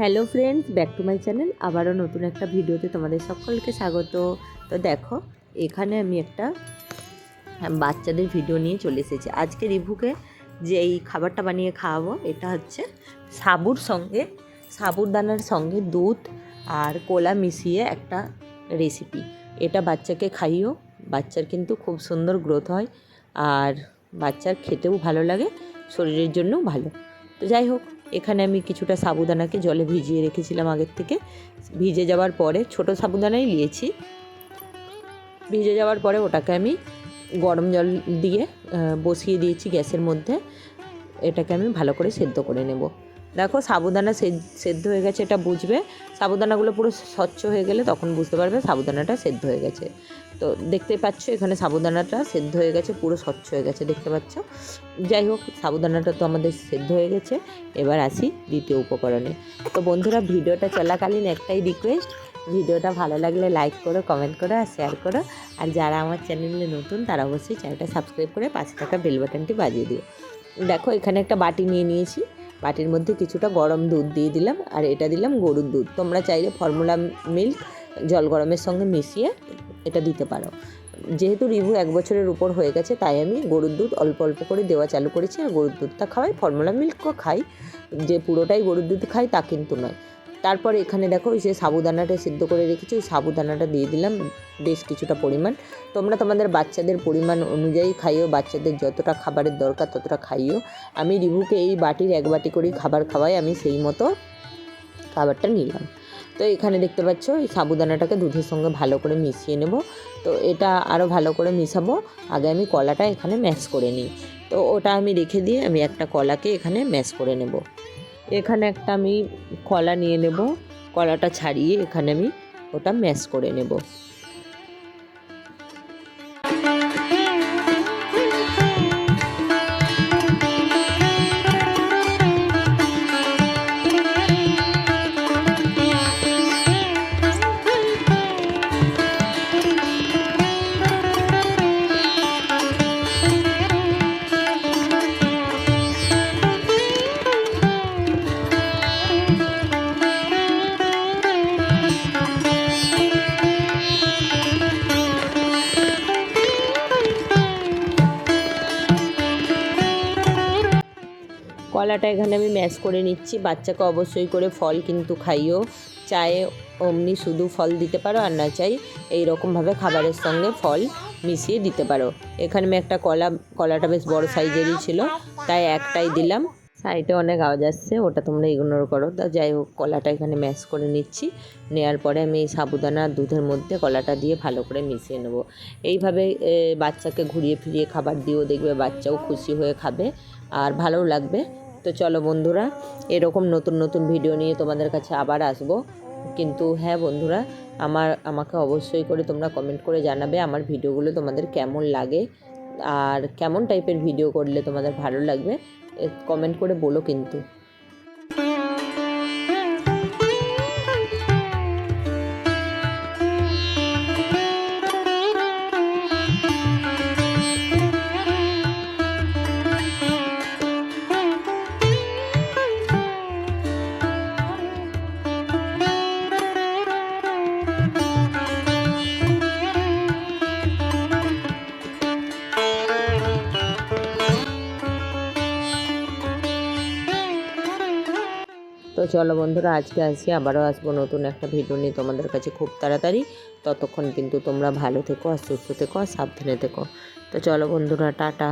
Hello friends back to my channel আবারও নতুন একটা ভিডিওতে তোমাদের সকলকে স্বাগত। তো দেখো এখানে আমি একটা হ্যাঁ, বাচ্চাদের ভিডিও নিয়ে চলে এসেছি। আজকে রিভুকে যে এই খাবারটা বানিয়ে খাওয়াবো এটা হচ্ছে সাবুর সঙ্গে সাবুদানার সঙ্গে দুধ আর কোলা মিশিয়ে একটা রেসিপি এটা বাচ্চাকে খাইও বাচ্চার কিন্তু খুব সুন্দর গ্রোথ হয় আর বাচ্চার খেতেও ভালো লাগে শরীরের জন্যও ভালো। তো যাই হোক এখানে আমি কিছুটা সাবুদানাকে জলে ভিজিয়ে রেখেছিলাম আগের থেকে। ভিজে যাওয়ার পরে ছোট সাবুদানাই নিয়েছি। ভিজে যাওয়ার পরে ওটাকে আমি গরম জল দিয়ে বসিয়ে দিয়েছি গ্যাসের মধ্যে। এটাকে আমি ভালো করে সেদ্ধ করে নেব। দেখো, সাবুদানা সেদ্ধ হয়ে গেছে, এটা বুঝবে। সাবুদানাগুলো পুরো স্বচ্ছ হয়ে গেলে তখন বুঝতে পারবে সাবুদানাটা সেদ্ধ হয়ে গেছে। তো দেখতে পাচ্ছ, এখানে সাবুদানাটা সেদ্ধ হয়ে গেছে, পুরো স্বচ্ছ হয়ে গেছে, দেখতে পাচ্ছ? যাই হোক, সাবুদানাটা তো আমাদের সেদ্ধ হয়ে গেছে। এবার আসি দ্বিতীয় উপকরণে। তো বন্ধুরা, ভিডিওটা চলাকালীন একটাই রিকোয়েস্ট ভিডিওটা ভালো লাগলে লাইক করো কমেন্ট করো আর শেয়ার করো। আর যারা আমার চ্যানেলে নতুন, তারা অবশ্যই চ্যানেলটা সাবস্ক্রাইব করে পাঁচ টাকা বেল বাটনটি বাজিয়ে দিও। দেখো, এখানে একটা বাটি নিয়ে নিয়েছি। বাটির মধ্যে কিছুটা গরম দুধ দিয়ে দিলাম আর এটা দিলাম গরুর দুধ। তোমরা চাইলে ফর্মুলা মিল্ক জল গরমের সঙ্গে মিশিয়ে এটা দিতে পারো। যেহেতু রিভু এক বছরের উপর হয়ে গেছে, তাই আমি গরুর দুধ অল্প অল্প করে দেওয়া চালু করেছি আর গরুর দুধটা খাওয়াই। ফর্মুলা মিল্কও খাই, যে পুরোটাই গরুর দুধ খাই তা কিন্তু নয়। তারপরে এখানে দেখো ওই যে সাবুদানাটা সিদ্ধ করে রেখেছি, ওই সাবুদানাটা দিয়ে দিলাম বেশ কিছুটা পরিমাণ। তোমরা তোমাদের বাচ্চাদের পরিমাণ অনুযায়ী খাইও, বাচ্চাদের যতটা খাবারের দরকার ততটা খাইও। আমি রিভুকে এই বাটির এক বাটি করেই খাবার খাওয়াই, আমি সেই মতো খাবারটা নিলাম। তো এখানে দেখতে পাচ্ছ, এই সাবুদানাটাকে দুধের সঙ্গে ভালো করে মিশিয়ে নেব। তো এটা আরও ভালো করে মিশাবো। আগে আমি কলাটা এখানে ম্যাশ করে নিই। তো ওটা আমি রেখে দিয়ে আমি একটা কলাকে এখানে ম্যাশ করে নেব। এখানে একটা আমি কলা নিয়ে নেব। কলাটা ছাড়িয়ে এখানে আমি ওটা ম্যাশ করে নেব। কলাটা এখানে আমি ম্যাশ করে নিচ্ছি। বাচ্চাকে অবশ্যই করে ফল কিন্তু খাইও। চায়ে অমনি শুধু ফল দিতে পারো আর না চাই এই রকমভাবে খাবারের সঙ্গে ফল মিশিয়ে দিতে পারো। এখানে আমি একটা কলা, কলাটা বেশ বড় সাইজেরই ছিল, তাই একটাই দিলাম। সাইডে অনেক আওয়াজ আসছে, ওটা তোমরা ইগনোর করো। তা যাই হোক, কলাটা এখানে ম্যাশ করে নিচ্ছি। নেওয়ার পরে আমি সাবুদানা দুধের মধ্যে কলাটা দিয়ে ভালো করে মিশিয়ে নেব। এইভাবে বাচ্চাকে ঘুরিয়ে ফিরিয়ে খাবার দিয়েও দেখবে বাচ্চাও খুশি হয়ে খাবে আর ভালোও লাগবে। তো চলো বন্ধুরা, এরকম নতুন নতুন ভিডিও নিয়ে তোমাদের কাছে আবার আসব। কিন্তু হ্যাঁ বন্ধুরা, আমার, আমাকে অবশ্যই করে তোমরা কমেন্ট করে জানাবে আমার ভিডিওগুলো তোমাদের কেমন লাগে। আর কেমন টাইপের ভিডিও করলে তোমাদের ভালো লাগবে। কমেন্ট করে বলো কিন্তু। তো চলো বন্ধুরা, আজকে আসি, আবারও আসব নতুন একটা ভিডিও নিয়ে তোমাদের কাছে খুব তাড়াতাড়ি। ততক্ষণ কিন্তু তোমরা ভালো থেকো আর সুস্থ থেকো আর সাবধানে থেকো। তো চলো বন্ধুরা, টাটা।